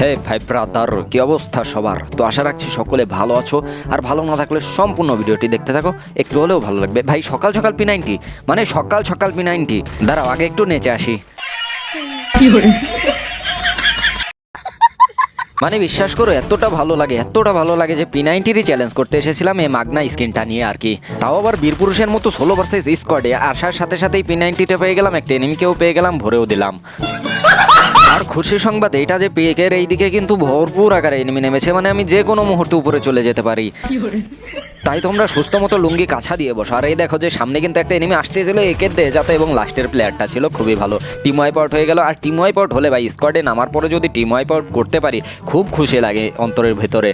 হে ভাই ব্রাদার কি অবস্থা সবার? তো আশা রাখছি সকলে ভালো আছো আর ভালো না থাকলে সম্পূর্ণ ভিডিওটি দেখতে থাকো একটু হলেও ভালো লাগবে। ভাই সকাল সকাল পি নাইনটি মানে সকাল সকাল পি নাইনটি দাঁড়াও আগে একটু নেচে আসি। মানে বিশ্বাস করো এতটা ভালো লাগে এতটা ভালো লাগে যে পি নাইনটিরই চ্যালেঞ্জ করতে এসেছিলাম এই মাগনা স্ক্রিনটা নিয়ে আর কি। তাও আবার বীরপুরুষের মতো ষোলো ভার্সেস স্কোয়াডে আসার সাথে সাথেই পি নাইনটিটা পেয়ে গেলাম একটা এনিমিকেও পেয়ে গেলাম ভরেও দিলাম। আর খুশি সংবাদ এটা যে পেকের এই দিকে কিন্তু ভরপুর আকারে এনিমি নেমেছে মানে আমি যে কোনো মুহূর্তে উপরে চলে যেতে পারি। তাই তোমরা সুস্থ মতো লুঙ্গি কাছা দিয়ে বসো। আর এই দেখো যে সামনে কিন্তু একটা এনিমি আসতে ছিল একের দে যাতে এবং লাস্টের প্লেয়ারটা ছিল খুবই ভালো। টিম ওয়াইপ আউট হয়ে গেল। আর টিম ওয়াইপ আউট হলে ভাই স্কোয়াডে নামার পরে যদি টিম ওয়াইপ আউট করতে পারি খুব খুশি লাগে অন্তরের ভেতরে।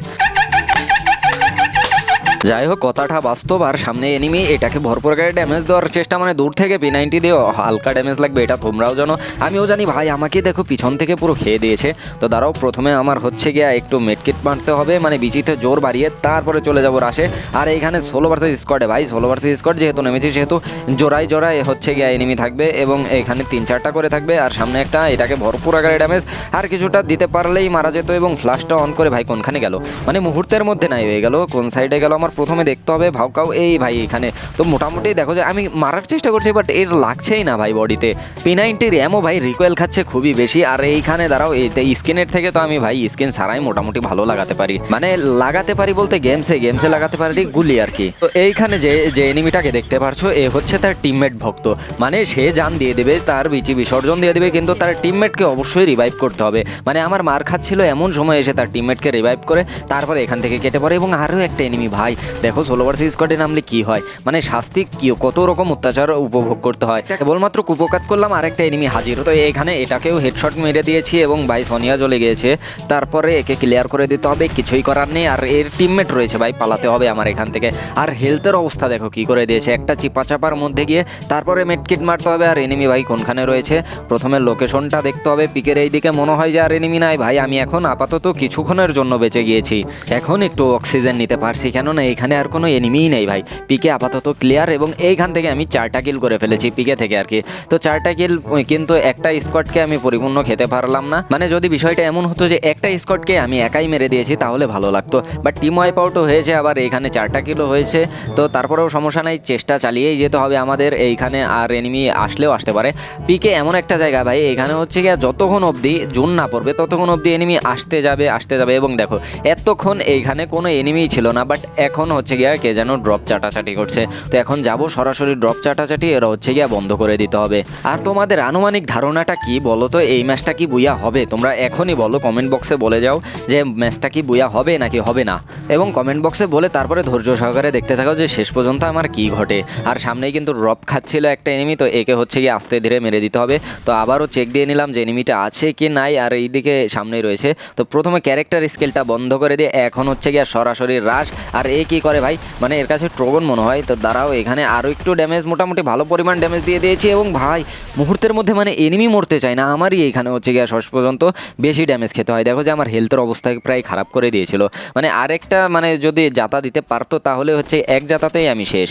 যাই হোক কথাটা বাস্তব আর সামনে এনিমি এটাকে ভরপুর করে ড্যামেজ দেওয়ার চেষ্টা মানে দূর থেকে পি নাইনটি দিয়ে হালকা ড্যামেজ লাগবে, এটা তোমরাও জানো। আমিও জানি, ভাই আমাকে দেখো পিছন থেকে পুরো খেয়ে দিয়েছে। তো দাঁড়াও, প্রথমে আমার হচ্ছে গিয়া একটু মেটকিট মারতে হবে মানে বিচিতে জোর বাড়িয়ে তারপরে চলে যাব রাশে আর এইখানে ষোলো ভার্সেস স্কোয়াডে ভাই ষোলো ভার্সেস স্কোয়াড যেহেতু নেমেছি, সেহেতু জোড়ায় জোড়ায় হচ্ছে গিয়া এনিমি থাকবে এবং এখানে তিন চারটা করে থাকবে আর সামনে একটা, এটাকে ভরপুর আকারে ড্যামেজ আর কিছুটা দিতে পারলেই মারা যেত এবং ফ্লাশটা অন করে, ভাই, কোনখানে গেল? মানে মুহূর্তের মধ্যে নাই হয়ে গেল, কোন সাইডে গেল আমার প্রথমে দেখতে হবে ভাউকাও এই ভাই এখানে। তো মোটামুটি দেখো যে আমি মারার চেষ্টা করছি বাট এর লাগছেই না ভাই বডিতে। পি নাইনটি র্যামও ভাই রিকোয়েল খাচ্ছে খুবই বেশি, আর এইখানে দাঁড়াও, এতে স্কিনের থেকে তো আমি ভাই স্কিন ছাড়াই মোটামুটি ভালো লাগাতে পারি। মানে লাগাতে পারি বলতে গেমসে গেমসে লাগাতে পারি গুলি আর কি। তো এইখানে যে যে এনিমিটাকে দেখতে পারছ, এ হচ্ছে তার টিমমেট ভক্ত। মানে সে জান দিয়ে দেবে, তার বিচি বিসর্জন দিয়ে দেবে, কিন্তু তার টিমমেটকে অবশ্যই রিভাইভ করতে হবে। মানে আমার মার খাচ্ছিল এমন সময় এসে তার টিমমেটকে রিভাইভ করে, তারপরে এখান থেকে কেটে পড়ে, এবং আরও একটা এনিমি ভাই দেখো ষোলো ভার্সেস স্কোয়াডে নামলে কি হয়? মানে শাস্তি কত রকম অত্যাচার উপভোগ করতে হয়। কেবলমাত্র কুপকাত করলাম আরেকটা এনিমি হাজির। তো এখানে এটাকেও হেডশট মেরে দিয়েছি এবং ভাই সোনিয়া চলে গিয়েছে। তারপরে একে ক্লিয়ার করে দিতে হবে কিছুই করার নেই। আর এর টিমমেট রয়েছে ভাই পালাতে হবে আমার এখান থেকে। আর হেলথের অবস্থা দেখো কি করে দিয়েছে। একটা চিপা চাপার মধ্যে গিয়ে তারপরে মেটকিট মারতে হবে। আর এনিমি ভাই কোনখানে রয়েছে? প্রথমে লোকেশনটা দেখতে হবে। পিকের এই দিকে মনে হয় যে আর এনিমি নাই। ভাই আমি এখন আপাতত কিছুক্ষণের জন্য বেঁচে গিয়েছি। এখন একটু অক্সিজেন নিতে পারছি। কেননা এখানে আর কোনো এনিমিই নেই ভাই। পিকে আপাতত ক্লিয়ার এবং এইখান থেকে আমি চারটা কিল করে ফেলেছি পিকে থেকে আর কি। তো চারটা কিল কিন্তু একটা স্কোয়াডকে আমি পরিপূর্ণ খেতে পারলাম না। মানে যদি বিষয়টা এমন হতো যে একটা স্কোয়াডকে আমি একাই মেরে দিয়েছি, তাহলে ভালো লাগতো। বাট টিম ওয়াইপ আউটও হয়েছে আবার এইখানে চারটা কিলো হয়েছে। তো তারপরেও সমস্যা নাই, চেষ্টা চালিয়েই যেতে হবে আমাদের। এইখানে আর এনিমি আসলেও আসতে পারে। পিকে এমন একটা জায়গা ভাই, এখানে হচ্ছে গিয়ে যতক্ষণ অবধি জুন না পড়বে, ততক্ষণ অবধি এনিমি আসতে যাবে আসতে যাবে। এবং দেখো, এতক্ষণ এইখানে কোনো এনিমিই ছিল না বাট এখন হচ্ছে গিয়া কে যেন ড্রপ চাটাচাটি করছে। তো এখন যাব সরাসরি ড্রপ চাটাচাটি, এরা হচ্ছে গিয়া বন্ধ করে দিতে হবে। আর তোমাদের আনুমানিক ধারণাটা কি বলো তো? এই ম্যাচটা কি বুইয়া হবে? তোমরা এখনই বলো কমেন্ট বক্সে বলে যাও যে ম্যাচটা কি বুইয়া হবে নাকি হবে না। এবং কমেন্ট বক্সে বলে তারপরে ধৈর্য সহকারে দেখতে থাকো যে শেষ পর্যন্ত আমার কি ঘটে। আর সামনেই কিন্তু ড্রপ খাচ্ছিল একটা এনিমি তো একে হচ্ছে গিয়ে আস্তে ধীরে মেরে দিতে হবে। তো আবারও চেক দিয়ে নিলাম যে এনিমিটা আছে কি নাই, আর এইদিকে সামনেই রয়েছে। তো প্রথমে ক্যারেক্টার স্কেলটা বন্ধ করে দিয়ে এখন হচ্ছে গিয়া সরাসরি রাশ আর এ কি করে ভাই? মানে এর কাছে ট্রোবন মনে হয়। তো দাঁড়াও, এখানে আরও একটু ড্যামেজ মোটামুটি ভালো পরিমাণ ড্যামেজ দিয়ে দিয়েছি এবং ভাই, মুহূর্তের মধ্যে মানে এনিমি মরতে চায় না। আমারই এখানে হচ্ছে গিয়ে শেষ পর্যন্ত বেশি ড্যামেজ খেতে হয়। দেখো যে আমার হেলথের অবস্থা প্রায় খারাপ করে দিয়েছিল। মানে আরেকটা মানে যদি জাতা দিতে পারতো তাহলে হচ্ছে এক জাতাতেই আমি শেষ।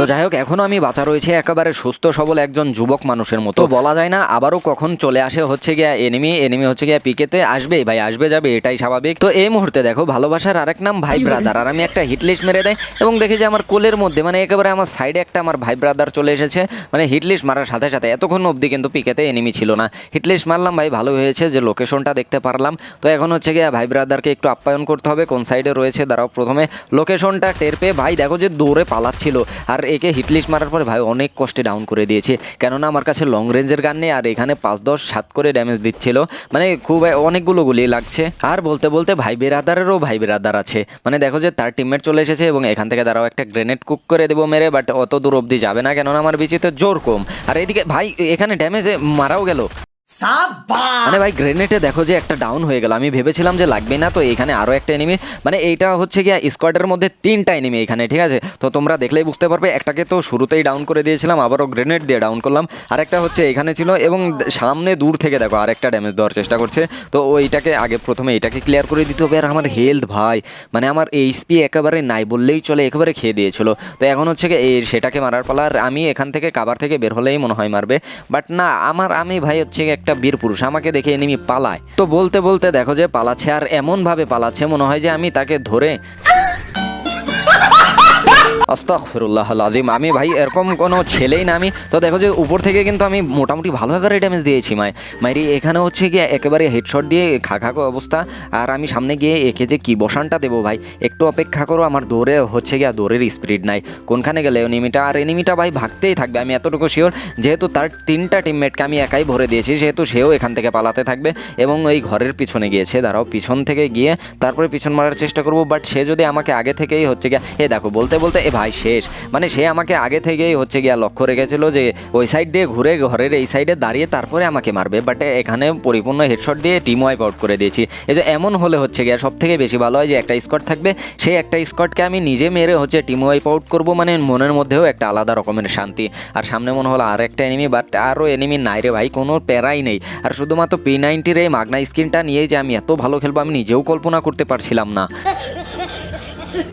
তো যাই হোক এখনও আমি বাঁচা রয়েছে একেবারে সুস্থ সবল একজন যুবক মানুষের মতো। বলা যায় না আবারও কখন চলে আসে হচ্ছে গিয়া এনিমি এনিমি হচ্ছে গিয়া পিকেতে আসবেই ভাই আসবে যাবে এটাই স্বাভাবিক। তো এই মুহূর্তে দেখো ভালোবাসার আরেক নাম ভাই ব্রাদার আর আমি একটা হিটলিস্ট মেরে দেয় এবং দেখি যে আমার কোলের মধ্যে মানে একেবারে আমার সাইডে একটা আমার ভাই ব্রাদার চলে এসেছে মানে হিটলিস্ট মারার সাথে সাথে এতক্ষণ অবধি কিন্তু পিকেতে এনিমি ছিল না। হিটলিস্ট মারলাম ভাই ভালো হয়েছে যে লোকেশনটা দেখতে পারলাম। তো এখন হচ্ছে গিয়া ভাই ব্রাদারকে একটু আপ্যায়ন করতে হবে কোন সাইডে রয়েছে দাঁড়াও প্রথমে। লোকেশনটা টের পেয়ে ভাই দেখো যে দৌড়ে পালাচ্ছিল আর একে হিটলিস্ট মারার পরে ভাই অনেক কষ্টে ডাউন করে দিয়েছে। কেননা আমার কাছে লং রেঞ্জের গান নেই আর এখানে পাঁচ দশ সাত করে ড্যামেজ দিচ্ছিল। মানে খুব অনেকগুলো গুলি লাগছে। আর বলতে বলতে ভাই বেরাদারেরও ভাই বেরাদার আছে। মানে দেখো যে তার টিমমেট চলে এসেছে এবং এখান থেকে তারাও একটা গ্রেনেড কুক করে দেবো মেরে বাট অত দূর অবধি যাবে না। কেননা আমার বিচিতে জোর কম। আর এদিকে ভাই, এখানে ড্যামেজে মারাও গেল। মানে ভাই গ্রেনেডে দেখো যে একটা ডাউন হয়ে গেল। আমি ভেবেছিলাম যে লাগবে না, তো এখানে আরও একটা এনিমি মানে এইটা হচ্ছে গিয়া স্কোয়াডের মধ্যে তিনটা এনিমি এখানে, ঠিক আছে? তো তোমরা দেখলেই বুঝতে পারবে, একটাকে তো শুরুতেই ডাউন করে দিয়েছিলাম, আবারও গ্রেনেড দিয়ে ডাউন করলাম। আরেকটা হচ্ছে এখানে ছিল এবং সামনে দূর থেকে দেখো, আরেকটা ড্যামেজ দেওয়ার চেষ্টা করছে। তো ওইটাকে আগে প্রথমে এটাকে ক্লিয়ার করে দিতে হবে। আর আমার হেলথ ভাই মানে আমার এইচপি একেবারে নাই বললেই চলে, একেবারে খেয়ে দিয়েছিল। তো এখন হচ্ছে গিয়ে এই সেটাকে মারার পালা। আর আমি এখান থেকে কাবার থেকে বের হলেই মনে হয় মারবে। বাট না, আমার, আমি ভাই হচ্ছে একটা বীর পুরুষ, আমাকে দেখে এনিমি পালায়। তো বলতে বলতে দেখো যে পালাচ্ছে আর এমনভাবে পালাচ্ছে, মনে হয় যে আমি তাকে ধরে আস্তাগফিরুল্লাহ আজিম আমি ভাই, এরকম কোনো ছেলেই না আমি। তো দেখো যে উপর থেকে কিন্তু আমি মোটামুটি ভালো আকারে ড্যামেজ দিয়েছি মাই মাইরি এখানে হচ্ছে গিয়ে একেবারে হেডশট দিয়ে খা খা অবস্থা। আর আমি সামনে গিয়ে একে যে কি বসানটা দেবো ভাই, একটু অপেক্ষা করো, আমার দৌড়ে হচ্ছে গিয়ে দৌড়ের স্পিড নাই। কোনখানে গেলে এনিমিটা আর এনিমিটা ভাই ভাগতেই থাকবে, আমি এতটুকু শিওর যেহেতু তার তিনটা টিমমেটকে আমি একাই ভরে দিয়েছি, সেহেতু সেও এখান থেকে পালাতে থাকবে এবং ওই ঘরের পিছনে গিয়েছে। দাঁড়াও, পিছন থেকে গিয়ে তারপরে পিছন মারার চেষ্টা করব বাট সে যদি আমাকে আগে থেকেই হচ্ছে গিয়ে, এ দেখো, বলতে বলতে ভাই, শেষ। মানে সে আমাকে আগে থেকেই হচ্ছে গিয়া লক্ষ্য রেখেছিল যে, ওই সাইড দিয়ে ঘুরে ঘরের এই সাইডে দাঁড়িয়ে তারপরে আমাকে মারবে। বাট এখানে পরিপূর্ণ হেডশট দিয়ে টিম ওয়াইপ আউট করে দিয়েছি। এই যে এমন হলে হচ্ছে গিয়া সব থেকে বেশি ভালো হয় যে, একটা স্কট থাকবে। সেই একটা স্কটকে আমি নিজে মেরে হচ্ছে টিম ওয়াইপ আউট করব। মানে মনের মধ্যেও একটা আলাদা রকমের শান্তি। আর সামনে মনে হলো আর একটা এনিমি বাট আরও এনিমি নাই রে ভাই, কোনো প্যারাই নেই। আর শুধুমাত্র পি নাইনটির এই মাগনা স্ক্রিনটা নিয়েই যে আমি এত ভালো খেলব, আমি নিজেও কল্পনা করতে পারছিলাম না।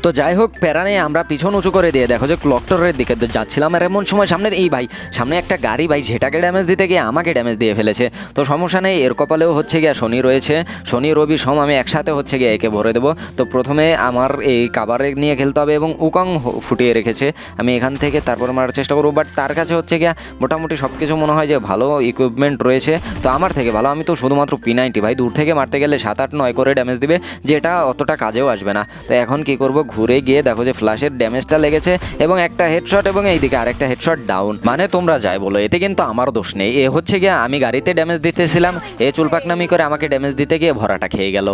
তো যাই হোক প্যারা প্যারানে আমরা পিছন উঁচু করে দিয়ে দেখো যে ক্লকটরের দিকে তো যাচ্ছিলাম আর এমন সময় সামনে এই ভাই, সামনে একটা গাড়ি ভাই যেটাকে ড্যামেজ দিতে গিয়ে আমাকে ড্যামেজ দিয়ে ফেলেছে। তো সমস্যা নেই, এর কপালেও হচ্ছে গিয়ে শনি রয়েছে। শনি, রবি, সোম আমি একসাথে হচ্ছে গিয়ে একে ভরে দেবো। তো প্রথমে আমার এই কাবারে নিয়ে খেলতে হবে এবং উকং ফুটিয়ে রেখেছে। আমি এখান থেকে তারপর মারার চেষ্টা করব বাট তার কাছে হচ্ছে গিয়া মোটামুটি সব কিছু মনে হয় যে ভালো ইকুইপমেন্ট রয়েছে। তো আমার থেকে ভালো, আমি তো শুধুমাত্র পি নাইনটি ভাই, দূর থেকে মারতে গেলে সাত আট নয় করে ড্যামেজ দিবে, যেটা অতটা কাজেও আসবে না। তো এখন কি করব, ঘুরে গিয়ে দেখো যে ফ্ল্যাশের ড্যামেজটা লেগেছে এবং একটা হেডশট এবং এইদিকে আরেকটা হেডশট ডাউন মানে তোমরা যাই বলো, এতে কিন্তু আমার দোষ নেই। এ হচ্ছে গিয়ে আমি গাড়িতে ড্যামেজ দিতেছিলাম, এ চুলপাকনামি করে আমাকে ড্যামেজ দিতে গিয়ে ভরাটা খেয়ে গেল।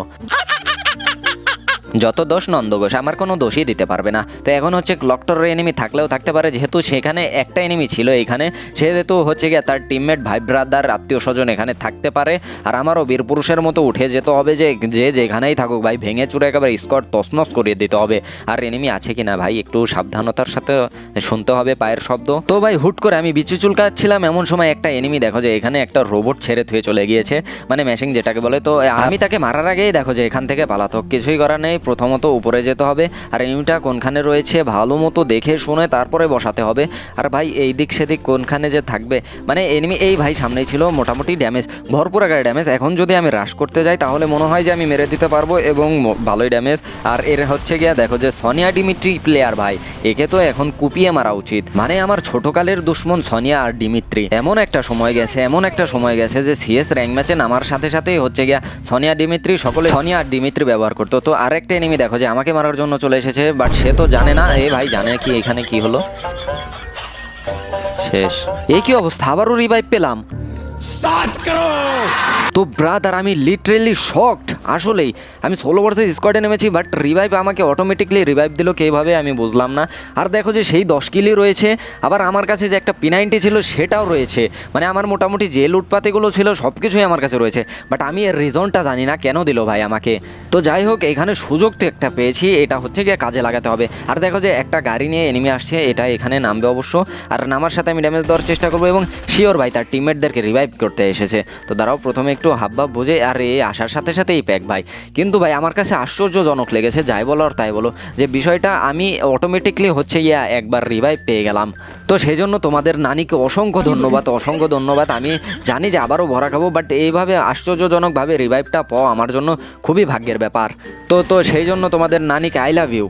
যত দোষ নন্দঘোষ আমার কোনো দোষই দিতে পারবে না। তো এখন হচ্ছে ক্লকটরের এনিমি থাকলেও থাকতে পারে, যেহেতু সেখানে একটা এনিমি ছিল এখানে, সেহেতু হচ্ছে গিয়ে তার টিমমেট ভাই ব্রাদার আত্মীয় স্বজন এখানে থাকতে পারে। আর আমারও বীরপুরুষের মতো উঠে যেতে হবে যে যে যেখানেই থাকুক ভাই, ভেঙে চুরে একেবারে স্কট তসনস করিয়ে দিতে হবে। আর এনিমি আছে কিনা ভাই, একটু সাবধানতার সাথে শুনতে হবে পায়ের শব্দ। তো ভাই, হুট করে আমি বিচু চুলকাচ্ছিলাম, এমন সময় একটা এনিমি দেখো যে, এখানে একটা রোবট ছেড়ে থুয়ে চলে গিয়েছে। মানে মেশিং যেটাকে বলে, তো আমি তাকে মারার আগেই দেখো যে, এখান থেকে পালাতো, কিছুই করার নেই। প্রথমত উপরে যেতে হবে। আর এনিমিটা কোনখানে রয়েছে ভালো মতো দেখে শুনে তারপরে বসাতে হবে। আর ভাই, এই দিক সেদিক কোনখানে যে থাকবে? মানে এনিমি এই ভাই সামনেই ছিল, মোটামুটি ড্যামেজ ভরপুর আকারে ড্যামেজ এখন যদি আমি রাশ করতে যাই, তাহলে মনে হয় যে আমি মেরে দিতে পারব এবং ভালোই ড্যামেজ আর এর হচ্ছে গিয়া, দেখো যে সোনিয়া ডিমিট্রি প্লেয়ার ভাই, একে তো এখন কুপিয়ে মারা উচিত। মানে আমার ছোটকালের দুশ্মন সোনিয়া আর ডিমিত্রি এমন একটা সময় গেছে, এমন একটা সময় গেছে যে সিএস র্যাঙ্ক ম্যাচে নামার সাথে সাথেই হচ্ছে গিয়া, সোনিয়া ডিমিত্রি সকলে সোনিয়া আর ডিমিত্রি ব্যবহার করতো। তো আরেকটা এনিমি দেখো যে আমাকে মারার জন্য চলে এসেছে বাট সে তো জানে না। এ ভাই জানে কি এখানে কি হলো? শেষ। এই কি অবস্থা? আবারও রিভাইভ পেলাম। তো ব্রাদার আমি লিটারেলি শকড আসলেই, আমি ষোলো ভার্সেস স্কোয়াডে নেমেছি বাট রিভাইভ আমাকে অটোমেটিকলি রিভাইভ দিল, কীভাবে আমি বুঝলাম না। আর দেখো যে সেই দশ কিলি রয়েছে, আবার আমার কাছে যে একটা পিনাইনটি ছিল, সেটাও রয়েছে। মানে আমার মোটামুটি যে লুটপাতিগুলো ছিল সব কিছুই আমার কাছে রয়েছে। বাট আমি এর রিজনটা জানি না, কেন দিল ভাই আমাকে? তো যাই হোক, এখানে সুযোগ তো একটা পেয়েছি, এটা হচ্ছে গিয়ে কাজে লাগাতে হবে। আর দেখো যে একটা গাড়ি নিয়ে এনিমি আসছে, এটা এখানে নামবে অবশ্য। আর নামার সাথে আমি ড্যামেজ দেওয়ার চেষ্টা করব এবং শিওর ভাই, তার টিমমেটদেরকে রিভাইভ করতে এসেছে। তো দাঁড়াও, প্রথমে একটু হাবভাব বুঝে, আর এই আসার সাথে সাথে এই প্যাক ভাই। কিন্তু ভাই, আমার কাছে আশ্চর্যজনক লেগেছে, যাই বলো আর তাই বলো, যে বিষয়টা আমি অটোমেটিকলি হচ্ছে ইয়া একবার রিভাইভ পেয়ে গেলাম। তো সেই জন্য তোমাদের নানিকে অসংখ্য ধন্যবাদ অসংখ্য ধন্যবাদ। আমি জানি যে আবারও ভরা খাব বাট এইভাবে আশ্চর্যজনকভাবে রিভাইভটা পাওয়া আমার জন্য খুবই ভাগ্যের ব্যাপার। তো তো সেই জন্য তোমাদের নানিকে আই লাভ ইউ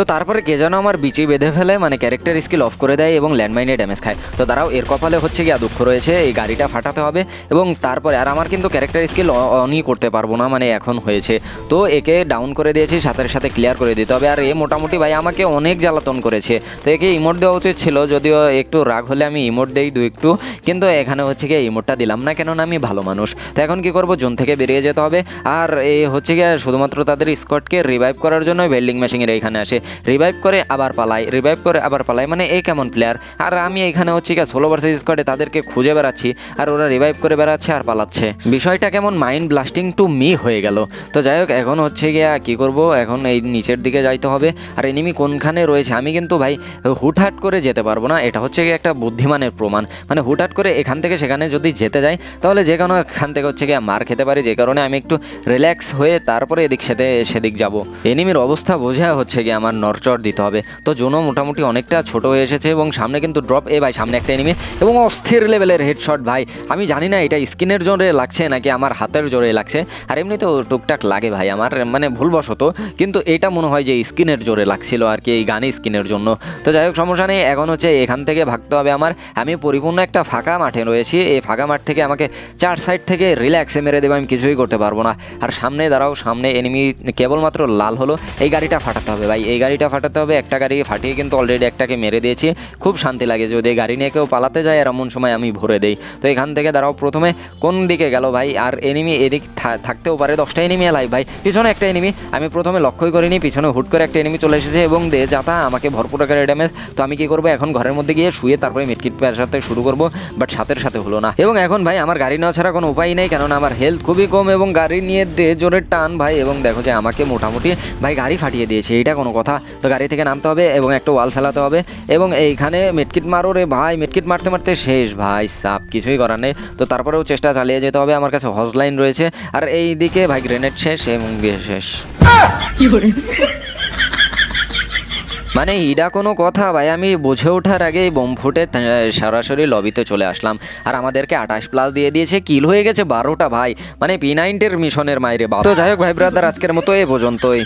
তো তারপরে কে যেন আমার বিচি বেঁধে ফেলে মানে ক্যারেক্টার স্কিল অফ করে দেয় এবং ল্যান্ডমাইনে ড্যামেজ খায়। তো দাঁড়াও, এর কপালে হচ্ছে গিয়া দুঃখ রয়েছে, এই গাড়িটা ফাটাতে হবে এবং তারপরে আর আমার কিন্তু ক্যারেক্টার স্কিল অনই করতে পারব না মানে এখন হয়েছে। তো একে ডাউন করে দিয়েছি সাথে সাথে ক্লিয়ার করে দিতে হবে। আর এ মোটামুটি ভাই আমাকে অনেক জ্বালাতন করেছে। তো একে ইমোট দেওয়া উচিত ছিল, যদিও একটু রাগ হলে আমি ইমোট দেই দু একটু, কিন্তু এখানে হচ্ছে গিয়ে ইমোটটা দিলাম না, কেননা আমি ভালো মানুষ। তো এখন কি করব, জোন থেকে বেরিয়ে যেতে হবে। আর এই হচ্ছে গিয়ে শুধুমাত্র তাদের স্কটকে রিভাইভ করার জন্য ভেল্ডিং মেশিনের এখানে আসে। রিভাইভ করে আবার পালাই রিভাইভ করে আবার পালাই মানে এই কেমন প্লেয়ার আর আমি এখানে হচ্ছে গিয়ে ষোলো ভার্সেস স্কোয়াডে তাদেরকে খুঁজে বেড়াচ্ছি, আর ওরা রিভাইভ করে বেড়াচ্ছে আর পালাচ্ছে। বিষয়টা কেমন? মাইন্ড ব্লাস্টিং টু মি হয়ে গেল। তো যাই হোক, এখন হচ্ছে গিয়া কি করব? এখন এই নিচের দিকে যাইতে হবে। আর এনিমি কোনখানে রয়েছে? আমি কিন্তু ভাই, হুটহাট করে যেতে পারব না। এটা হচ্ছে গিয়ে একটা বুদ্ধিমানের প্রমাণ। মানে হুটহাট করে এখান থেকে সেখানে যদি যেতে যাই, তাহলে যে কোনো এখান থেকে হচ্ছে গিয়ে মার খেতে পারি। যে কারণে আমি একটু রিল্যাক্স হয়ে তারপরে এদিক সেতে সেদিক যাব। এনিমির অবস্থা বোঝা হচ্ছে গিয়ে আমার নরচর দিতে হবে। তো জোনও মোটামুটি অনেকটা ছোট হয়ে এসেছে এবং সামনে কিন্তু ড্রপ এ ভাই, সামনে একটা এনিমি এবং অস্থির লেভেলের হেডশট ভাই। আমি জানি না এটা স্কিনের জোরে লাগছে নাকি আমার হাতের জোরে লাগছে। আর এমনি তো টুকটাক লাগে ভাই আমার মানে ভুলবশত। কিন্তু এটা মনে হয় যে স্কিনের জোরে লাগছিল আর কি এই গানে স্কিনের জন্য। তো যাই হোক, সমস্যা নেই। এখন হচ্ছে এখান থেকে ভাগতে হবে আমার। আমি পরিপূর্ণ একটা ফাঁকা মাঠে রয়েছি। এই ফাঁকা মাঠ থেকে আমাকে চার সাইড থেকে রিল্যাক্সে মেরে দেবে, আমি কিছুই করতে পারব না। আর সামনে দাঁড়াও, সামনে এনিমি কেবলমাত্র লাল হলো। এই গাড়িটা ফাটাতে হবে ভাই, এই গাড়িটা ফাটাতে হবে, একটা গাড়ি ফাটিয়ে কিন্তু অলরেডি একটাকে মেরে দিয়েছি। খুব শান্তি লাগে যদি গাড়ি নিয়ে কেউ পালাতে যায়, আর এমন সময় আমি ভরে দেই। তো এখান থেকে দাঁড়াও, প্রথমে কোন দিকে গেল ভাই? আর এনিমি এদিক থাকতেও পারে, দশটা এনিমি এলাই ভাই। পিছনে একটা এনিমি আমি প্রথমে লক্ষ্যই করিনি, পিছনে হুট করে একটা এনিমি চলে এসেছে এবং দে যাতা, আমাকে ভরপুর আকারে ড্যামেজ তো আমি কি করব? এখন ঘরের মধ্যে গিয়ে শুয়ে তারপরে মিটকিট সাথে শুরু করব বাট সাথের সাথে হলো না। এবং এখন ভাই, আমার গাড়ি নেওয়া ছাড়া কোনো উপায় নেই, কেননা আমার হেলথ খুবই কম এবং গাড়ি নিয়ে দে জোরে টান ভাই। এবং দেখো যে আমাকে মোটামুটি ভাই গাড়ি ফাটিয়ে দিয়েছে এইটা কোনো কথা তো গাড়ি থেকে নামতে হবে এবং একটা ওয়াল ফেলাতে হবে এবং এইখানে মেটকিট মারো রে ভাই। মেটকিট মারতে মারতে শেষ ভাই সাপ কিছুই করার নেই। তো তারপরেও চেষ্টা চালিয়ে যেতে হবে। আমার কাছে হজলাইন রয়েছে। আর এই দিকে ভাই গ্রেনেড শেষ এবং বিয়ে শেষ। মানে ইডা কোনো কথা ভাই আমি বুঝে ওঠার আগেই বোম ফুটে সরাসরি লবিতে চলে আসলাম। আর আমাদেরকে আঠাশ প্লাস দিয়ে দিয়েছে। কিল হয়ে গেছে বারোটা ভাই। মানে পি নাইনটির মিশনের মাইরে বা তো যাই হোক ভাই ব্রাদার আজকের মতো এ পর্যন্তই।